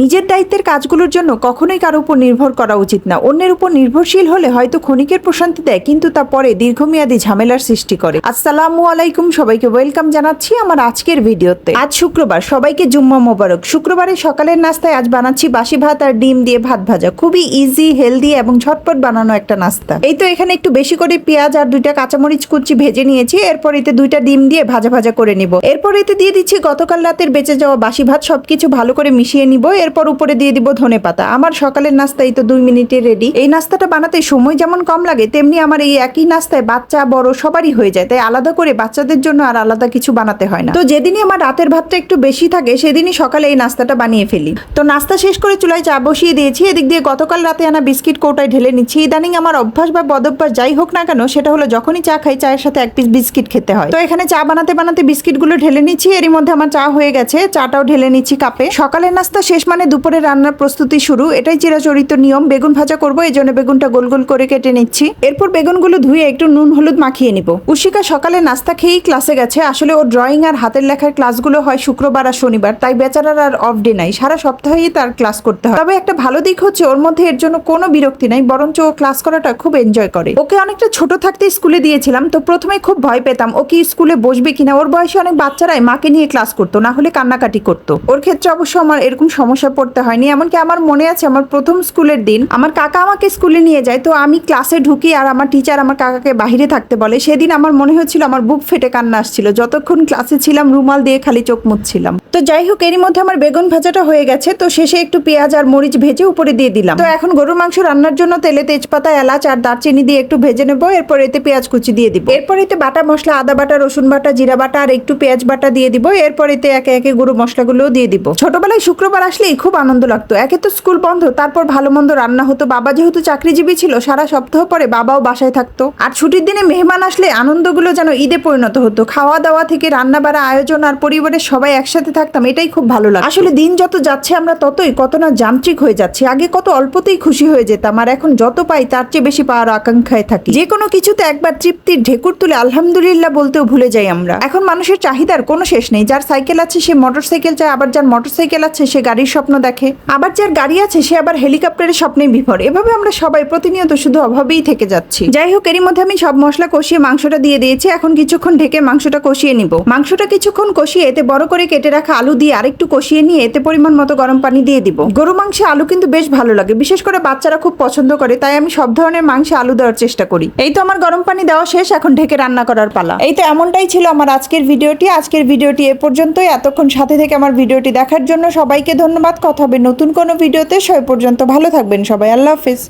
নিজের দায়িত্বের কাজগুলোর জন্য কখনোই কারও উপর নির্ভর করা উচিত না। অন্যের উপর নির্ভরশীল হলে হয়তো ক্ষণিকের প্রশান্তি দেয়, কিন্তু তা পরে দীর্ঘমেয়াদী ঝামেলার সৃষ্টি করে। আসসালামু আলাইকুম সবাইকে, ওয়েলকাম জানাচ্ছি আমার আজকের ভিডিওতে। আজ শুক্রবার, সবাইকে জুম্মা মোবারক। শুক্রবারের সকালের নাস্তায় আজ বানাচ্ছি বাসি ভাত আর ডিম দিয়ে ভাত ভাজা। খুবই ইজি হেলদি এবং ঝটপট বানানো একটা নাস্তা। এই তো এখানে একটু বেশি করে পেঁয়াজ আর দুইটা কাঁচামরিচ কুচি ভেজে নিয়েছি। এরপর এতে দুইটা ডিম দিয়ে ভাজা ভাজা করে নিব। এরপর এতে দিয়ে দিচ্ছি গতকাল রাতের বেঁচে যাওয়া বাসি ভাত। সবকিছু ভালো করে মিশিয়ে নিব। এরপর উপরে দিয়ে দিব ধনে পাতা। আমার সকালের নাস্তা এই তো দুই মিনিটে রেডি এই নাস্তাটা বানাতে সময় যেমন কম লাগে, তেমনি আমার এই একই নাস্তায় বাচ্চা, বড় সবারই হয়ে যায়। তাই আলাদা করে বাচ্চাদের জন্য আর আলাদা কিছু বানাতে হয় না। তো যেদিনই আমার রাতের ভাতটা একটু বেশি থাকে, সেদিনই সকালে এই নাস্তাটা বানিয়ে ফেলি। তো নাস্তা শেষ করে চুলায় চা বসিয়ে দিয়েছি। এদিক দিয়ে গতকাল রাতে আনা বিস্কিট কৌটায় ঢেলে নিচ্ছি। ইদানিং আমার অভ্যাস বা বদভ্যাস যাই হোক না কেন, সেটা হলো যখনই চা খাই, চায়ের সাথে এক পিস বিস্কিট খেতে হয়। তো এখানে চা বানাতে বানাতে বিস্কিটগুলো ঢেলে নিচ্ছি। এরই মধ্যে আমার চা হয়ে গেছে। চাটাও ঢেলে নিচ্ছি কাপে। সকালের নাস্তা শেষ মানে দুপুরে রান্নার প্রস্তুতি শুরু। এটাই চিরাচরিত নিয়ম। বেগুন ভাজা করব, এই জন্য বেগুনটা গোল গোল করে কেটে নিচ্ছি। এরপর বেগুনগুলো ধুয়ে একটু নুন হলুদ মাখিয়ে নিব। উশিকা সকালে নাস্তা খেয়েই ক্লাসে গেছে। আসলে ওর ড্রয়িং আর হাতের লেখার ক্লাসগুলো হয় শুক্রবার আর শনিবার, তাই বেচারার আর অফ ডে নাই। সারা সপ্তাহেই তার ক্লাস করতে হয়। তবে একটা ভালো দিক হচ্ছে, ওর মধ্যে এর জন্য কোনো বিরক্তি নাই, বরঞ্চ ও ক্লাস করাটা খুব এনজয় করে। ওকে অনেকটা ছোট থাকতে স্কুলে দিয়েছিলাম, তো প্রথমে খুব ভয় পেতাম, ও কি স্কুলে বসবে কিনা? ওর বয়সে অনেক বাচ্চারাই মাকে নিয়ে ক্লাস করতো, না হলে কান্নাকাটি করতো। ওর ক্ষেত্রে অবশ্য আমার এরকম সমস্যা পড়তে হয়নি। এমনকি আমার মনে আছে, আমার প্রথম স্কুলের দিন, আমার কাকা আমাকে স্কুলে নিয়ে যায়, তো আমি ক্লাসে ঢুকি আর আমার টিচার আমার কাকাকে বাহিরে থাকতে বলে। সেদিন আমার মনে হচ্ছিল আমার বুক ফেটে কান্না আসছিল। যতক্ষণ ক্লাসে ছিলাম, রুমাল দিয়ে খালি চোখ মুছছিলাম। তো যাই হোক, এরই মধ্যে আমার বেগুন ভাজাটা হয়ে গেছে। তো শেষে একটু পেঁয়াজ আর মরিচ ভেজে উপরে দিয়ে দিলাম। তো এখন গরুর মাংস রান্নার জন্য তেলে তেজপাতা, এলাচ আর দারচিনি দিয়ে একটু ভেজে নেব। এরপর এতে পেঁয়াজ কুচি দিয়ে দিব। এরপর এতে বাটা মশলা, আদা বাটা, রসুন বাটা, জিরা বাটা আর একটু পেঁয়াজ বাটা দিয়ে দিব। এরপর এতে একে একে গুঁড়ো মশলাগুলোও দিয়ে দিব। ছোটবেলায় শুক্রবার আসলেই খুব আনন্দ লাগতো। একে তো স্কুল বন্ধ, তারপর ভালো মন্দ রান্না হতো। বাবা যেহেতু চাকরিজীবী ছিল, সারা সপ্তাহ পরে বাবাও বাসায় থাকতো। আর ছুটির দিনে মেহমান আসলে আনন্দগুলো যেন ঈদে পরিণত হতো। খাওয়া দাওয়া থেকে রান্না বাড়া আয়োজন আর পরিবারের সবাই একসাথে থাকতাম, এটাই খুব ভালো লাগে আসলে দিন যত যাচ্ছে আমরা ততই কত না যান্ত্রিক হয়ে যাচ্ছি। আগে কত অল্পতেই খুশি হয়ে যেতাম, আর এখন যত পাই তার চেয়ে বেশি পাওয়ার আকাঙ্ক্ষায় থাকি। যে কোনো কিছুতে একবার তৃপ্তির ঢেকুর তুলে আলহামদুলিল্লাহ বলতেও ভুলে যাই আমরা। এখন মানুষের চাহিদার কোনো শেষ নেই। যার সাইকেল আছে সে মোটর সাইকেল চায়, আবার যার মোটর সাইকেল আছে সে গাড়ির স্বপ্ন দেখে। আবার যার গাড়ি আছে সে আবার হেলিকপ্টারের স্বপ্নে বিভোর। এভাবে আমরা সবাই প্রতিনিয়ত শুধু অভাবেই থেকে যাচ্ছি। যাই হোক, এরই মধ্যে আমি সব মশলা কষিয়ে মাংসটা দিয়ে দিয়েছি। এখন কিছুক্ষণ ঢেকে মাংসটা কষিয়ে নিব। মাংসটা কিছুক্ষণ কষিয়ে এতে বড় করে কেটে রাখা আলু দিয়ে আরেকটু কষিয়ে নিয়ে এতে পরিমাণ মতো গরম পানি দিয়ে দিব। গরু মাংসে আলু কিন্তু বেশ ভালো লাগে, বিশেষ করে বাচ্চারা খুব পছন্দ করে, তাই আমি সব ধরনের মাংসে আলু দেওয়ার চেষ্টা করি। এই তো আমার গরম পানি দেওয়া শেষ, এখন ঢেকে রান্না করার পালা। এই তো এমনটাই ছিল আমার আজকের ভিডিওটি। আজকের ভিডিওটি এ পর্যন্তই। এতক্ষণ সাথে থেকে আমার ভিডিওটি দেখার জন্য সবাইকে ধন্যবাদ। কথা হবে নতুন কোনো ভিডিওতে। সে পর্যন্ত ভালো থাকবেন সবাই। আল্লাহ হাফিজ।